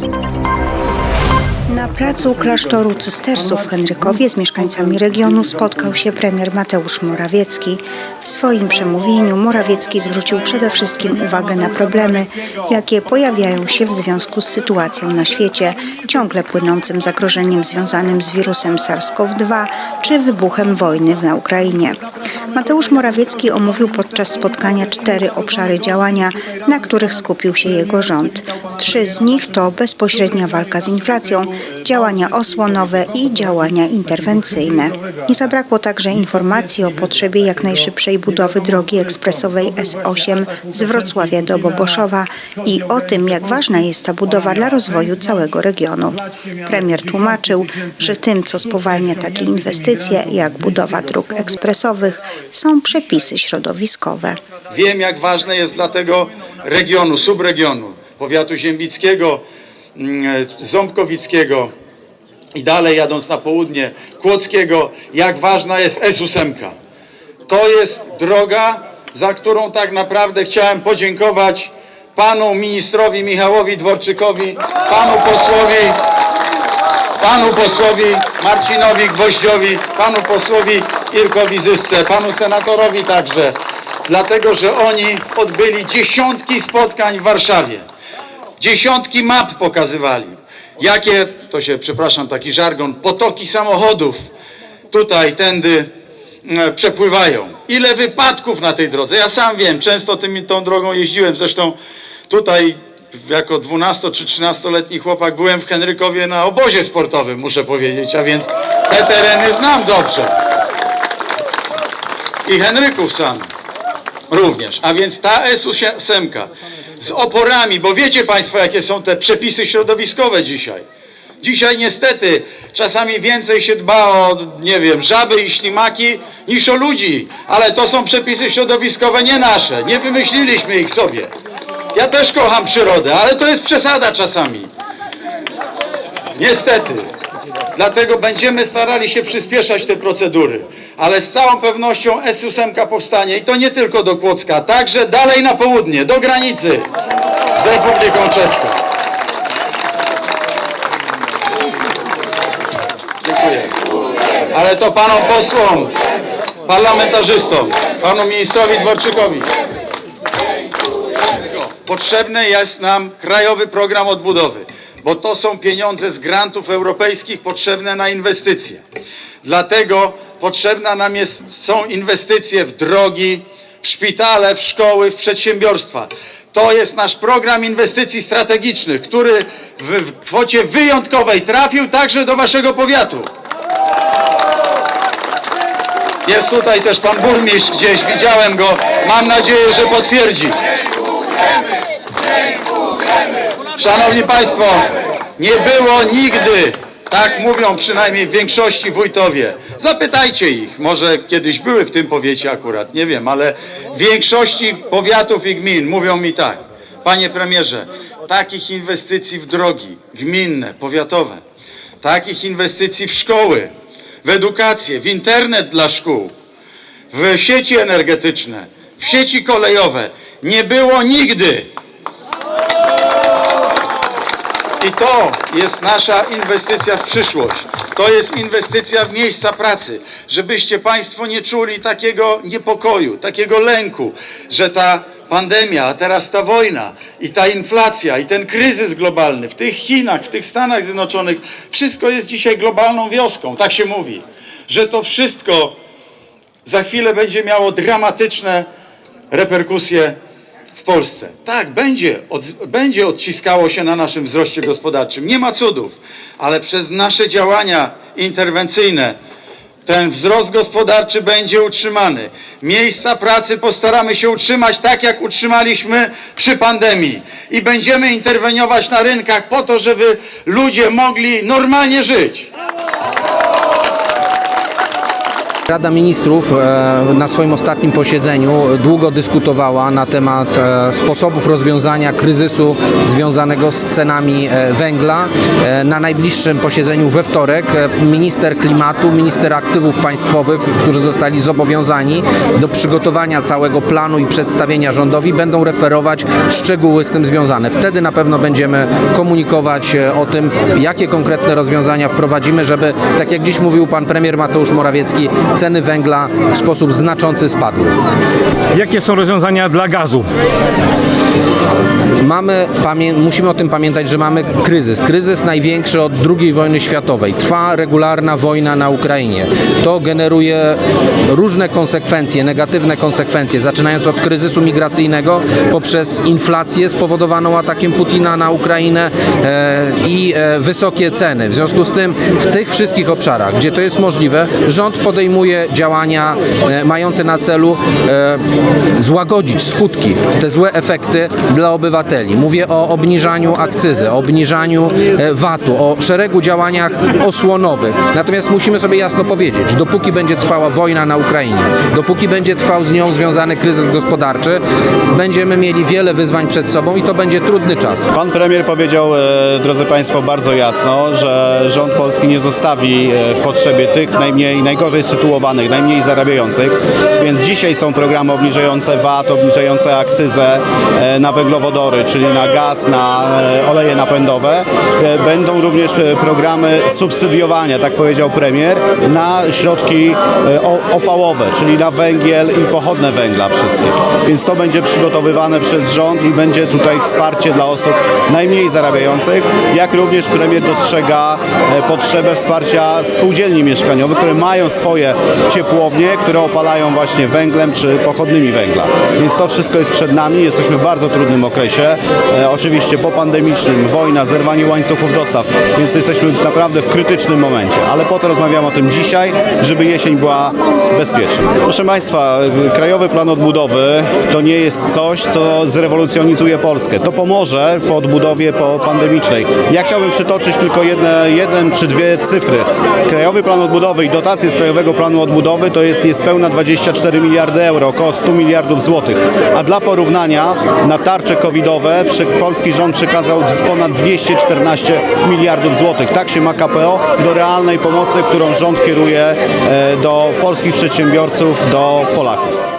Thank you. Na placu klasztoru cystersów w Henrykowie z mieszkańcami regionu spotkał się premier Mateusz Morawiecki. W swoim przemówieniu Morawiecki zwrócił przede wszystkim uwagę na problemy, jakie pojawiają się w związku z sytuacją na świecie, ciągle płynącym zagrożeniem związanym z wirusem SARS-CoV-2 czy wybuchem wojny na Ukrainie. Mateusz Morawiecki omówił podczas spotkania cztery obszary działania, na których skupił się jego rząd. Trzy z nich to bezpośrednia walka z inflacją, działania osłonowe i działania interwencyjne. Nie zabrakło także informacji o potrzebie jak najszybszej budowy drogi ekspresowej S8 z Wrocławia do Boboszowa i o tym, jak ważna jest ta budowa dla rozwoju całego regionu. Premier tłumaczył, że tym, co spowalnia takie inwestycje, jak budowa dróg ekspresowych, są przepisy środowiskowe. Wiem, jak ważne jest dla tego regionu, subregionu, powiatu ziembickiego, ząbkowickiego i dalej jadąc na południe, kłodzkiego, jak ważna jest S8. To jest droga, za którą tak naprawdę chciałem podziękować panu ministrowi Michałowi Dworczykowi, panu posłowi panu posłowi Marcinowi Gwoździowi, panu posłowi Irkowi Zysce, panu senatorowi także, dlatego że oni odbyli dziesiątki spotkań w Warszawie. Dziesiątki map pokazywali, jakie, to się, przepraszam, taki żargon, potoki samochodów tutaj, tędy e, przepływają. Ile wypadków na tej drodze. Ja sam wiem, często tym, tą drogą jeździłem, zresztą tutaj jako 12 czy 13-letni chłopak byłem w Henrykowie na obozie sportowym, muszę powiedzieć, a więc te tereny znam dobrze. I Henryków sam również. A więc ta S8 z oporami, bo wiecie Państwo, jakie są te przepisy środowiskowe dzisiaj. Dzisiaj niestety czasami więcej się dba o, nie wiem, żaby i ślimaki niż o ludzi, ale to są przepisy środowiskowe nie nasze, nie wymyśliliśmy ich sobie. Ja też kocham przyrodę, ale to jest przesada czasami. Niestety. Dlatego będziemy starali się przyspieszać te procedury. Ale z całą pewnością S8 powstanie i to nie tylko do Kłodzka, także dalej na południe, do granicy z Republiką Czeską. Dziękuję. Ale to panom posłom, parlamentarzystom, panu ministrowi Dworczykowi. Potrzebny jest nam krajowy program odbudowy, bo to są pieniądze z grantów europejskich potrzebne na inwestycje. Dlatego potrzebna nam jest, są inwestycje w drogi, w szpitale, w szkoły, w przedsiębiorstwa. To jest nasz program inwestycji strategicznych, który w, w kwocie wyjątkowej trafił także do waszego powiatu. Jest tutaj też pan burmistrz gdzieś, widziałem go. Mam nadzieję, że potwierdzi. Szanowni Państwo, nie było nigdy, tak mówią przynajmniej w większości wójtowie. Zapytajcie ich, może kiedyś były w tym powiecie akurat, nie wiem, ale w większości powiatów i gmin mówią mi tak. Panie premierze, takich inwestycji w drogi gminne, powiatowe, takich inwestycji w szkoły, w edukację, w internet dla szkół, w sieci energetyczne, w sieci kolejowe nie było nigdy. I to jest nasza inwestycja w przyszłość. To jest inwestycja w miejsca pracy, żebyście Państwo nie czuli takiego niepokoju, takiego lęku, że ta pandemia, a teraz ta wojna i ta inflacja i ten kryzys globalny w tych Chinach, w tych Stanach Zjednoczonych, wszystko jest dzisiaj globalną wioską, tak się mówi, że to wszystko za chwilę będzie miało dramatyczne reperkusje w Polsce. Tak, będzie, od, będzie odciskało się na naszym wzroście gospodarczym. Nie ma cudów, ale przez nasze działania interwencyjne ten wzrost gospodarczy będzie utrzymany. Miejsca pracy postaramy się utrzymać tak, jak utrzymaliśmy przy pandemii. I będziemy interweniować na rynkach po to, żeby ludzie mogli normalnie żyć. Rada Ministrów e, na swoim ostatnim posiedzeniu długo dyskutowała na temat e, sposobów rozwiązania kryzysu związanego z cenami e, węgla. Na najbliższym posiedzeniu we wtorek minister klimatu, minister aktywów państwowych, którzy zostali zobowiązani do przygotowania całego planu i przedstawienia rządowi, będą referować szczegóły z tym związane. Wtedy na pewno będziemy komunikować o tym, jakie konkretne rozwiązania wprowadzimy, żeby, tak jak dziś mówił pan premier Mateusz Morawiecki, ceny węgla w sposób znaczący spadły. Jakie są rozwiązania dla gazu? Mamy, musimy o tym pamiętać, że mamy kryzys. Kryzys największy od II wojny światowej. Trwa regularna wojna na Ukrainie. To generuje różne konsekwencje, negatywne konsekwencje, zaczynając od kryzysu migracyjnego poprzez inflację spowodowaną atakiem Putina na Ukrainę e, i e, wysokie ceny. W związku z tym w tych wszystkich obszarach, gdzie to jest możliwe, rząd podejmuje działania e, mające na celu e, złagodzić skutki, te złe efekty dla obywateli. Mówię o obniżaniu akcyzy, o obniżaniu e, VAT-u, o szeregu działaniach osłonowych. Natomiast musimy sobie jasno powiedzieć, dopóki będzie trwała wojna na Ukrainie, dopóki będzie trwał z nią związany kryzys gospodarczy, będziemy mieli wiele wyzwań przed sobą i to będzie trudny czas. Pan premier powiedział, drodzy Państwo, bardzo jasno, że rząd polski nie zostawi w potrzebie tych najmniej, najgorzej sytuowanych, najmniej zarabiających, więc dzisiaj są programy obniżające VAT, obniżające akcyzę e, na węglowodory, czyli na gaz, na e, oleje napędowe. E, Będą również programy subsydiowania, tak powiedział premier, na środki opałowe, czyli na węgiel i pochodne węgla wszystkie. Więc to będzie przygotowywane przez rząd i będzie tutaj wsparcie dla osób najmniej zarabiających, jak również premier dostrzega potrzebę wsparcia spółdzielni mieszkaniowych, które mają swoje ciepłownie, które opalają właśnie węglem czy pochodnymi węgla. Więc to wszystko jest przed nami, jesteśmy w bardzo trudnym okresie, e, oczywiście popandemicznym, wojna, zerwanie łańcuchów dostaw, więc jesteśmy naprawdę w krytycznym momencie, ale po to rozmawiamy o tym dzisiaj, żeby jesień była bezpieczna. Proszę Państwa, Krajowy Plan Odbudowy to nie jest coś, co zrewolucjonizuje Polskę. To pomoże po odbudowie po pandemicznej. Ja chciałbym przytoczyć tylko jedne, jeden czy dwie cyfry. Krajowy Plan Odbudowy i dotacje z Krajowego Planu Odbudowy to jest niespełna 24 miliardy euro, około 100 miliardów złotych. A dla porównania na tarcze covidowe przy, polski rząd przekazał ponad 214 miliardów złotych. Tak się ma KPO do realnej pomocy, którą rząd kieruje e, do polskich przedsiębiorców, do Polaków.